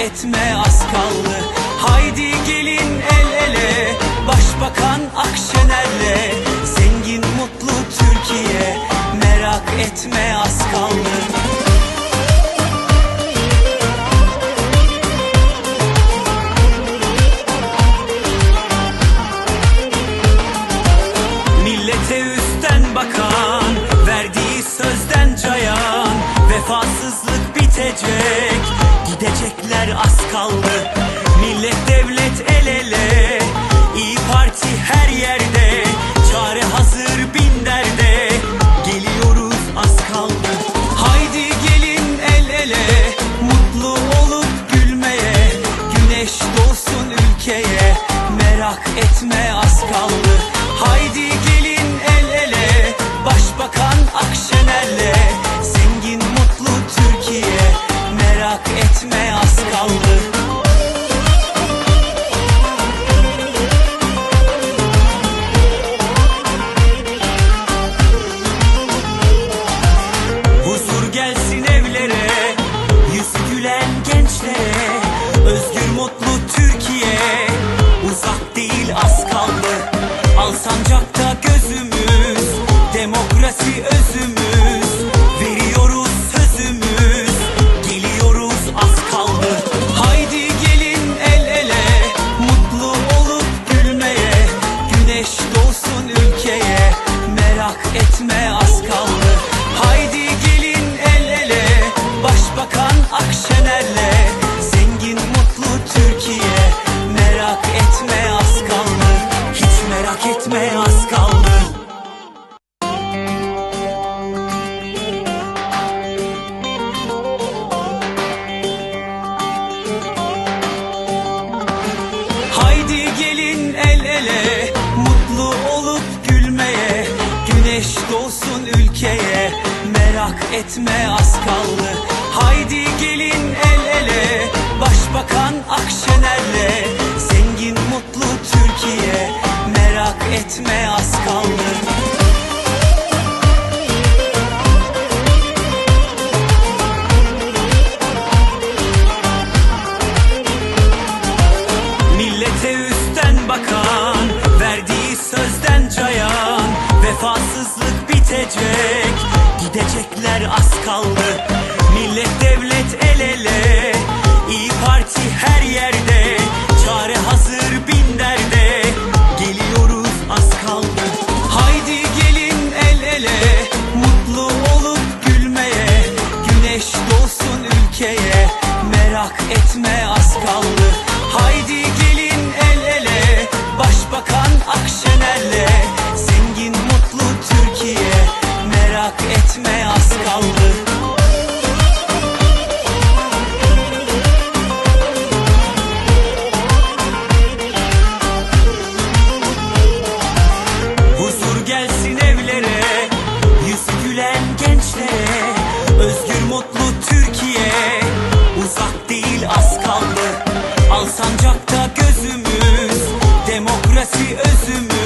etme az kaldı. Haydi gelin el ele Başbakan Akşener'le. Zengin mutlu Türkiye merak etme az kaldı. Millete üstten bakan Verdiği sözden cayan Vefasızlık bitecek Gidecekler az kaldı. Millet devlet el ele. İyi Parti her yerde. Çare hazır bin derde. Geliyoruz az kaldı. Haydi gelin el ele. Mutlu olup gülmeye. Güneş doğsun ülkeye. Merak etme az gelin el ele Mutlu olup gülmeye Güneş doğsun ülkeye Merak etme az kaldı. Haydi gelin el ele Başbakan Akşener'le Zengin mutlu Türkiye Merak etme az kaldı Bitecek Gidecekler az kaldı. Millet devlet ki özümü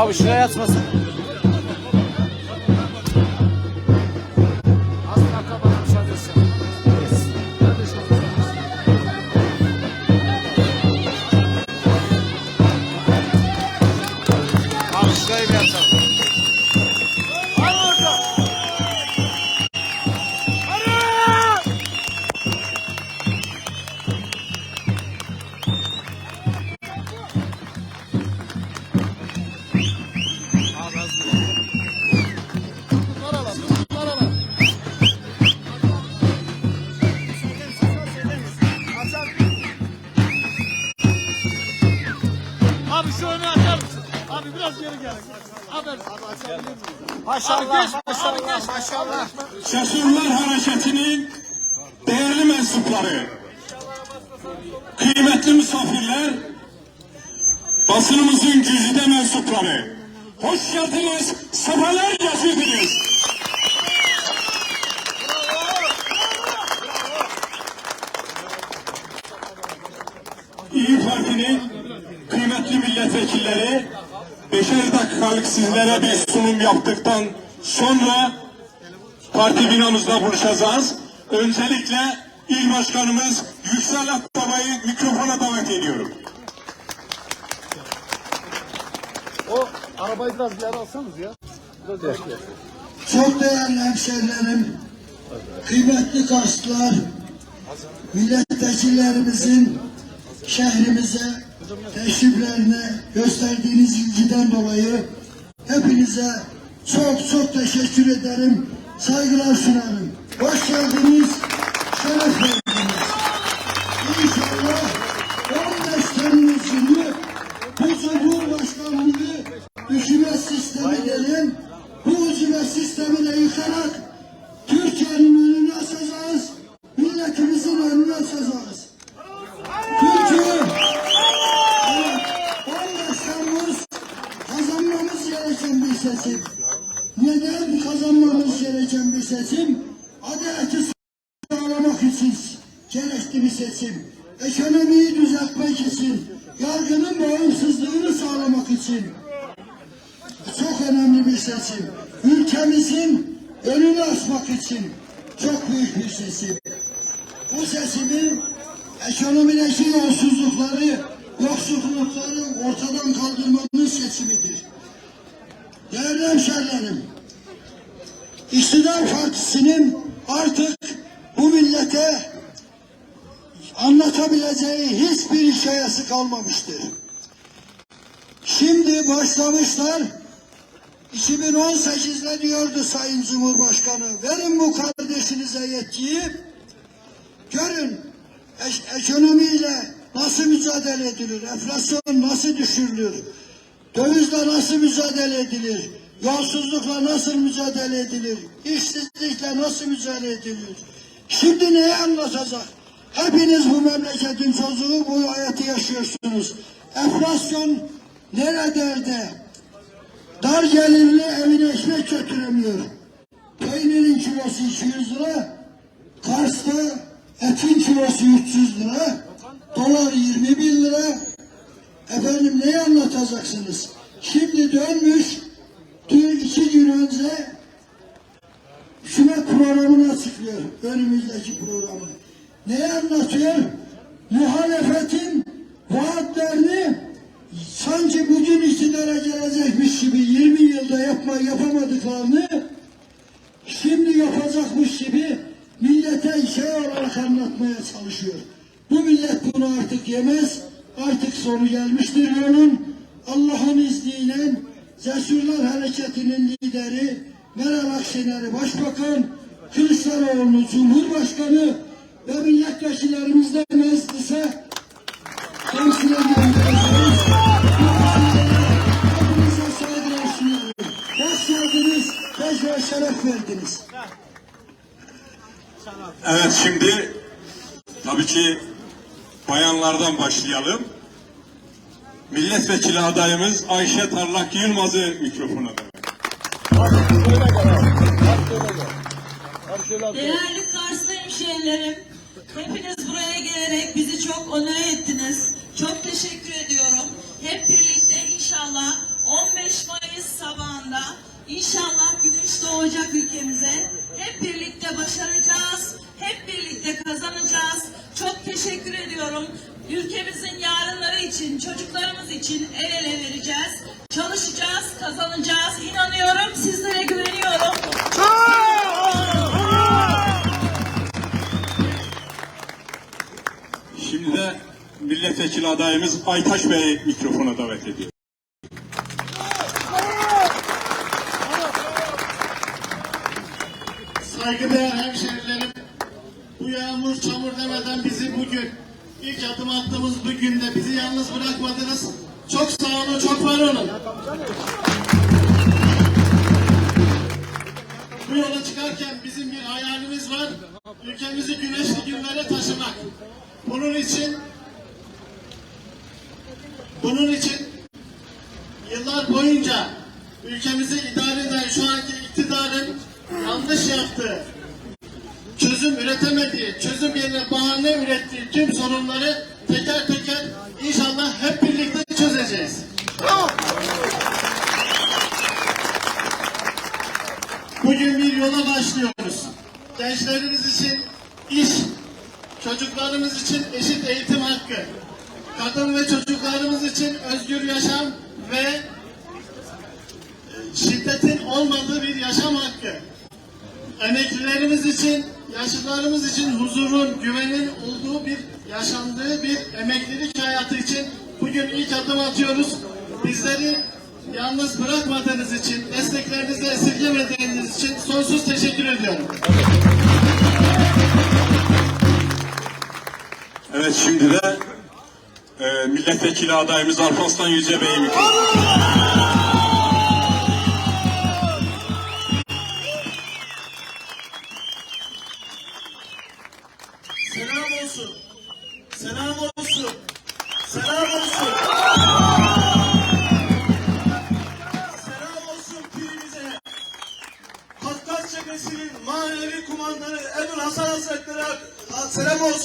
Abi şuraya. Kardeşim. Abi şurayı bir atalım. Hoş geldiniz, sefalar getirdiniz. İyi Parti'nin kıymetli milletvekilleri, beşer dakikalık sizlere bir sunum yaptıktan sonra parti binamızda buluşacağız. Öncelikle il başkanımız Yüksel Akbaba'yı mikrofona davet ediyorum. O arabayı biraz bir yere alsanız ya. Çok değerli hemşehrilerim, kıymetli Karslılar, milletvekillerimizin şehrimize teşriflerine gösterdiğiniz ilgiden dolayı hepinize çok çok teşekkür ederim, saygılar sunarım. Hoş geldiniz, şeref verdiniz. Açmak için çok büyük bir seçim. Bu seçimin ekonomideki yolsuzlukları, yoksullukları ortadan kaldırmanın seçimidir. Değerli hemşehrilerim, İktidar Partisi'nin artık bu millete anlatabileceği hiçbir hikayesi kalmamıştır. Şimdi başlamışlar 2018'de diyordu Sayın Cumhurbaşkanı verin bu kardeşinize yetkiyi görün ekonomiyle nasıl mücadele edilir, enflasyon nasıl düşürülür, dövizle nasıl mücadele edilir, yolsuzlukla nasıl mücadele edilir, işsizlikle nasıl mücadele edilir. Şimdi neyi anlatacak? Hepiniz bu memleketin çocuğu bu hayatı yaşıyorsunuz. Enflasyon nerelerde? Dar gelirli evine ekmek götüremiyor. Peynirin kilosu 200 lira, Kars'ta etin kilosu 300 lira, dolar 20 bin lira. Efendim neyi anlatacaksınız? Şimdi dönmüş, dün iki gün önce hükümet programını açıklıyor, önümüzdeki programı. Neyi anlatıyor? Muhalefetin vaatlerini sanki bugün iktidara gelecekmiş gibi 20 yılda yapma yapamadıklarını şimdi yapacakmış gibi millete şey olarak anlatmaya çalışıyor. Bu millet bunu artık yemez. Artık sonu gelmiştir yolun. Allah'ın izniyle Cesurlar Hareketi'nin lideri Meral Akşener'i Başbakan, Kılıçdaroğlu'nu Cumhurbaşkanı ve milletvekillerimiz de meclise temsil edilmeyeceğiz. Geldiniz, beş şeref verdiniz. Evet şimdi tabii ki bayanlardan başlayalım. Milletvekili adayımız Ayşe Tarlak Yılmaz'ı mikrofona Değerli Karslı hemşehrilerim, hepiniz buraya gelerek bizi çok onore ettiniz. Çok teşekkür ediyorum. Hep birlikte inşallah 15 Mayıs sabahında inşallah güneş doğacak ülkemize. Hep birlikte başaracağız. Hep birlikte kazanacağız. Çok teşekkür ediyorum. Ülkemizin yarınları için, çocuklarımız için el ele vereceğiz. Çalışacağız, kazanacağız. İnanıyorum, sizlere güveniyorum. Şimdi de milletvekili adayımız Aytaş Bey'i mikrofona davet ediyor. Attığımız bu günde bizi yalnız bırakmadınız. Çok sağ olun, çok var olun. Bu yola çıkarken bizim bir hayalimiz var. Ülkemizi güneşli günlere taşımak. Bunun için bunun için yıllar boyunca ülkemizi idare eden şu anki iktidarın yanlış yaptığı, çözüm üretemediği, çözüm yerine bahane ürettiği tüm sorunları teker teker inşallah hep birlikte çözeceğiz. Bugün bir yola başlıyoruz. Gençlerimiz için iş, çocuklarımız için eşit eğitim hakkı, kadın ve çocuklarımız için özgür yaşam ve şiddetin olmadığı bir yaşam hakkı. Emeklilerimiz için, yaşlılarımız için huzurun, güvenin olduğu bir yaşandığı bir emeklilik hayatı için bugün ilk adım atıyoruz. Bizleri yalnız bırakmadığınız için, desteklerinizi esirgemediğiniz için sonsuz teşekkür ediyorum. Evet şimdi de e, milletvekili adayımız Alparslan Yüce Bey'i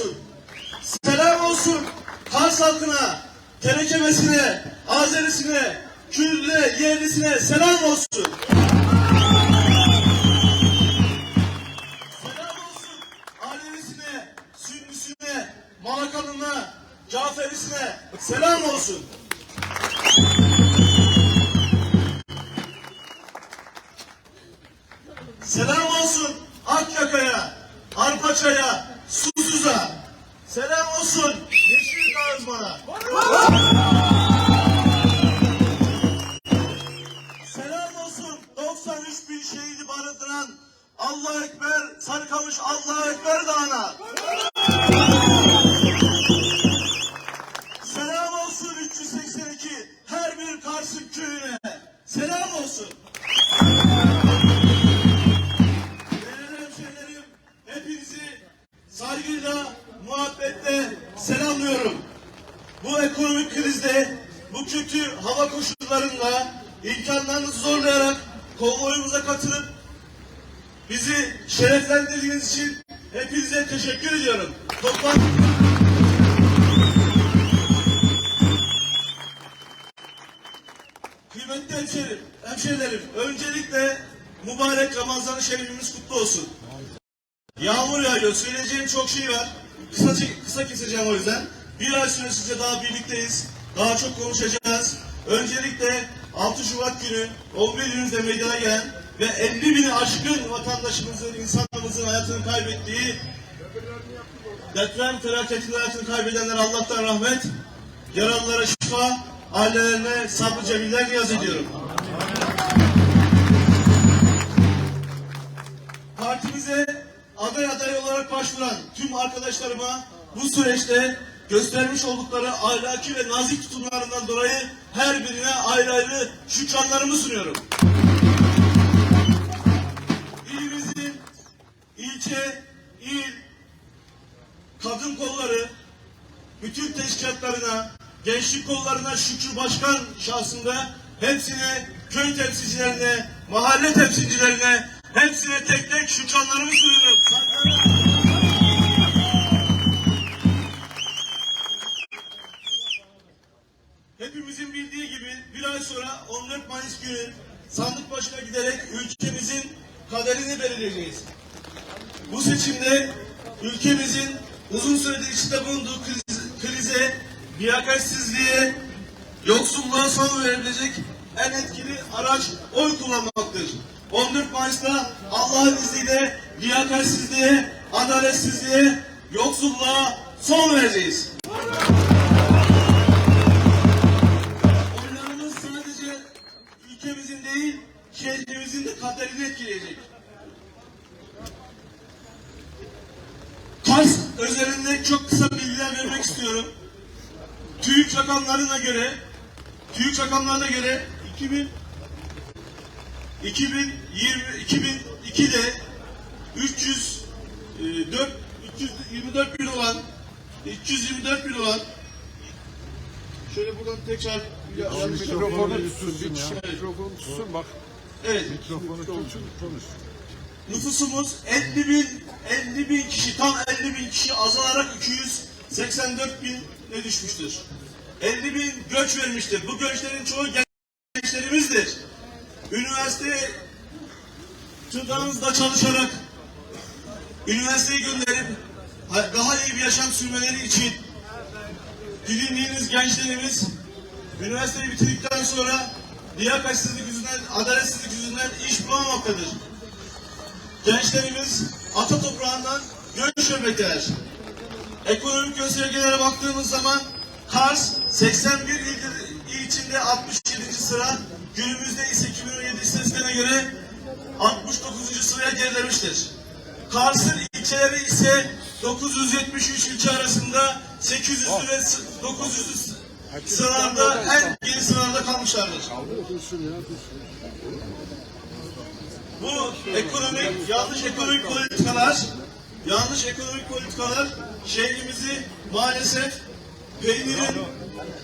olsun. Selam olsun Kars halkına, Terekemesine, Azerisine, Kürdüne, Yerlisine selam olsun. Selam olsun Alevisine, Sünnüsüne, Malakalına, Caferisine selam olsun. Selam olsun Akyaka'ya, Arpaça'ya, Susuz'a. Selam olsun Yeşil Kağızman'a. Selam olsun 93 bin şehidi barındıran Allah Ekber Sarıkamış Allah Ekber Dağı'na. Katılıp bizi şereflendirdiğiniz için hepinize teşekkür ediyorum. Toplam... Kıymetli hemşerim, hemşerilerim, öncelikle mübarek Ramazan-ı Şerifimiz kutlu olsun. Yağmur yağıyor, söyleyeceğim çok şey var. Kısa, kısa keseceğim o yüzden. Bir ay süresince daha birlikteyiz. Daha çok konuşacağız. Öncelikle 6 Şubat günü 11 günümüzde meydana gelen ve 50 bini aşkın vatandaşımızın, insanımızın hayatını kaybettiği deprem felaketinde hayatını kaybedenler Allah'tan rahmet, yaralılara şifa, ailelerine sabrı cemiller niyaz ediyorum. Partimize aday aday olarak başvuran tüm arkadaşlarıma bu süreçte göstermiş oldukları ahlaki ve nazik tutumlarından dolayı her birine ayrı ayrı şükranlarımı sunuyorum. Teşkilatlarına, gençlik kollarına Şükrü Başkan şahsında hepsine, köy temsilcilerine, mahalle temsilcilerine, hepsine tek tek şükranlarımı sunuyorum. Hepimizin bildiği gibi bir ay sonra 14 Mayıs günü sandık başına giderek ülkemizin kaderini belirleyeceğiz. Bu seçimde ülkemizin uzun süredir içinde bulunduğu kriz, krize, liyakatsizliğe, yoksulluğa son verebilecek en etkili araç oy kullanmaktır. 14 Mayıs'ta Allah'ın izniyle liyakatsizliğe, adaletsizliğe, yoksulluğa son vereceğiz. Oylarımız sadece ülkemizin değil, şehrimizin de kaderini etkileyecek. Kars özelinde çok kısa bilgiler vermek istiyorum. TÜİK rakamlarına göre TÜİK rakamlarına göre 2000 2020 2002'de 304 324 bin olan 324 bin olan şöyle buradan tekrar yanlış Mikrofonu tutsun ya. Mikrofonu tutsun bak. Evet. Mikrofonu tutsun konuş. Nüfusumuz 50 bin, 50 bin kişi, tam 50 bin kişi azalarak 284 bine düşmüştür. 50 bin göç vermiştir. Bu göçlerin çoğu gençlerimizdir. Üniversite çocuklarımızla çalışarak üniversiteye gönderip daha iyi bir yaşam sürmeleri için dilindiğiniz gençlerimiz üniversiteyi bitirdikten sonra liyakatsizlik yüzünden, adaletsizlik yüzünden iş bulamamaktadır. Gençlerimiz ata toprağından göç görmektedir. Ekonomik göstergelere baktığımız zaman Kars 81 il, içinde 67. sıra, günümüzde ise 2017 istatistiklerine göre 69. sıraya gerilemiştir. Kars'ın ilçeleri ise 973 ilçe arasında 800 ve 900 sıralarda en geri sıralarda kalmışlardır. Bu ekonomik, yanlış ekonomik politikalar, yanlış ekonomik politikalar şehrimizi maalesef peynirin,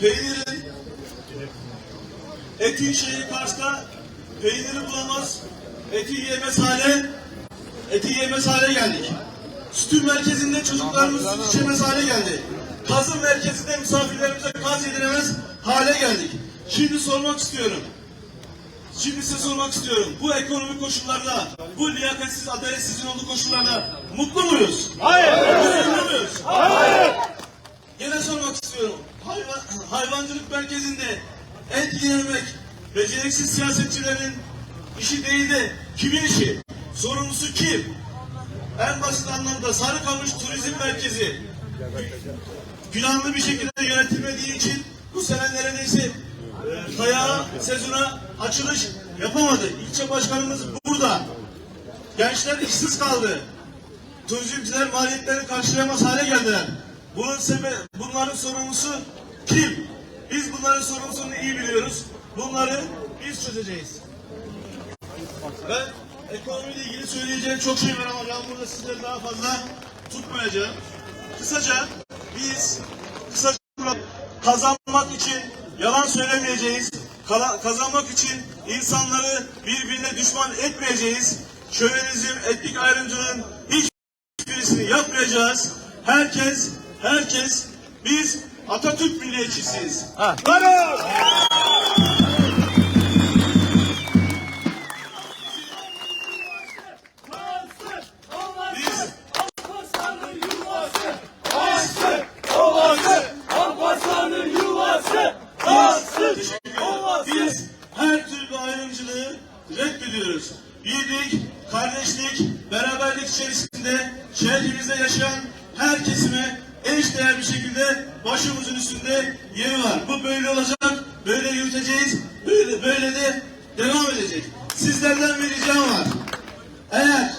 peynirin, etin şeyi Kars'ta peyniri bulamaz, eti yemez hale, eti yemez hale geldik. Sütün merkezinde çocuklarımız süt içemez hale geldi. Kazın merkezinde misafirlerimize kaz yediremez hale geldik. Şimdi sormak istiyorum. Şimdi size sormak istiyorum. Bu ekonomik koşullarda, bu liyakatsiz, adaletsizin olduğu koşullarda mutlu muyuz? Hayır. Mutlu muyuz? Hayır. Gene sormak istiyorum. Hayvan, hayvancılık merkezinde et yemek, beceriksiz siyasetçilerin işi değil de kimin işi? Sorumlusu kim? En basit anlamda Sarıkamış Turizm Merkezi planlı bir şekilde yönetilmediği için bu sene neredeyse e, kaya sezona açılış yapamadı. İlçe başkanımız burada. Gençler işsiz kaldı. Turizmciler maliyetlerini karşılayamaz hale geldiler. Bunun sebe bunların sorumlusu kim? Biz bunların sorumlusunu iyi biliyoruz. Bunları biz çözeceğiz. Ben ekonomiyle ilgili söyleyeceğim çok şey var ama ben burada sizleri daha fazla tutmayacağım. Kısaca biz kısaca kazanmak için yalan söylemeyeceğiz. Kazanmak için insanları birbirine düşman etmeyeceğiz. Şövenizm, etnik ayrımcılığın hiçbirisini yapmayacağız. Herkes, herkes biz Atatürk milliyetçisiyiz. Bravo! Biz ayrımcılığı reddediyoruz. Birlik, kardeşlik, beraberlik içerisinde şehrimizde yaşayan her kesime eşdeğer bir şekilde başımızın üstünde yeri var. Bu böyle olacak, böyle yürüteceğiz, böyle, böyle de devam edecek. Sizlerden bir ricam var. Eğer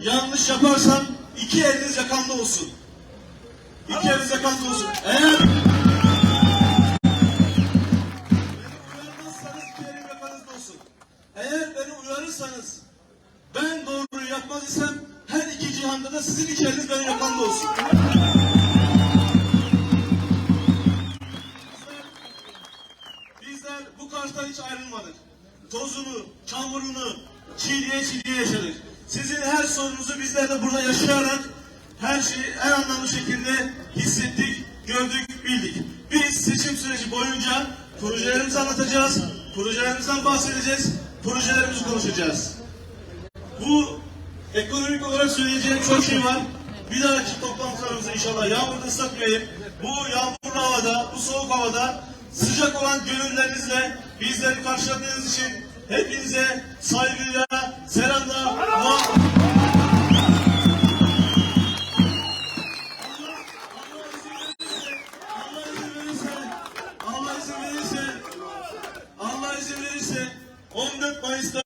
yanlış yaparsam iki eliniz yakamda olsun. İki eliniz yakamda olsun. Eğer yapmazsanız ben doğruyu yapmaz isem her iki cihanda da sizin içeriniz benim yapan da olsun. Bizler bu karşıdan hiç ayrılmadık. Tozunu, çamurunu çiğdiye çiğdiye yaşadık. Sizin her sorunuzu bizler de burada yaşayarak her şeyi en anlamlı şekilde hissettik, gördük, bildik. Biz seçim süreci boyunca projelerimizi anlatacağız, projelerimizden bahsedeceğiz projelerimizi konuşacağız. Bu ekonomik olarak söyleyeceğim çok şey var. Bir dahaki toplantılarımızda inşallah yağmurda ıslatmayayım. Bu yağmurlu havada, bu soğuk havada sıcak olan gönüllerinizle bizleri karşıladığınız için hepinize saygıyla, selamlar, muhabbet. 14 Mayıs'ta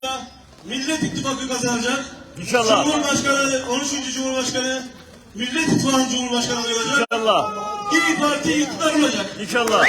Millet İttifakı kazanacak. İnşallah. Cumhurbaşkanı, 13. Cumhurbaşkanı Millet İttifakı Cumhurbaşkanı olacak. İnşallah. İyi Parti iktidar olacak. İnşallah.